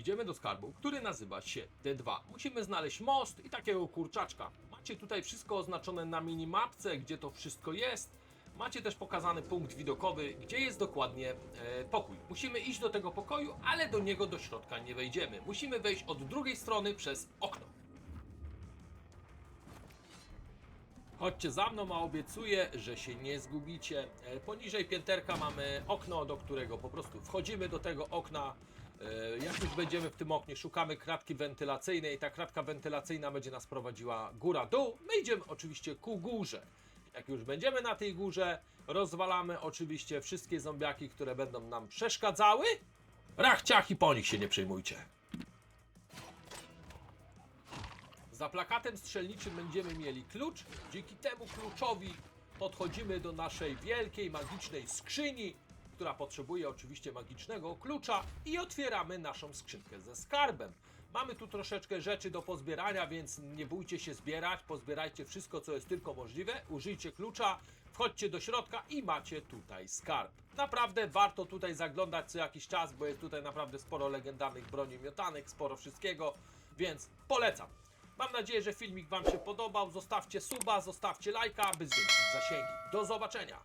Idziemy do skarbu, który nazywa się D2. Musimy znaleźć most i takiego kurczaczka. Macie tutaj wszystko oznaczone na minimapce, gdzie to wszystko jest. Macie też pokazany punkt widokowy, gdzie jest dokładnie e, pokój. Musimy iść do tego pokoju, ale do niego do środka nie wejdziemy. Musimy wejść od drugiej strony przez okno. Chodźcie za mną, a obiecuję, że się nie zgubicie. E, Poniżej pięterka mamy okno, do którego po prostu wchodzimy do tego okna. E, Jak już będziemy w tym oknie, szukamy kratki wentylacyjnej. Ta kratka wentylacyjna będzie nas prowadziła góra-dół. My idziemy oczywiście ku górze. Jak już będziemy na tej górze, rozwalamy oczywiście wszystkie zombiaki, które będą nam przeszkadzały. Rachciach i po nich się nie przejmujcie. Za plakatem strzelniczym będziemy mieli klucz. Dzięki temu kluczowi podchodzimy do naszej wielkiej, magicznej skrzyni, która potrzebuje oczywiście magicznego klucza i otwieramy naszą skrzynkę ze skarbem. Mamy tu troszeczkę rzeczy do pozbierania, więc nie bójcie się zbierać, pozbierajcie wszystko, co jest tylko możliwe, użyjcie klucza, wchodźcie do środka i macie tutaj skarb. Naprawdę warto tutaj zaglądać co jakiś czas, bo jest tutaj naprawdę sporo legendarnych broni miotanych, sporo wszystkiego, więc polecam. Mam nadzieję, że filmik Wam się podobał. Zostawcie suba, zostawcie lajka, aby zwiększyć zasięgi. Do zobaczenia!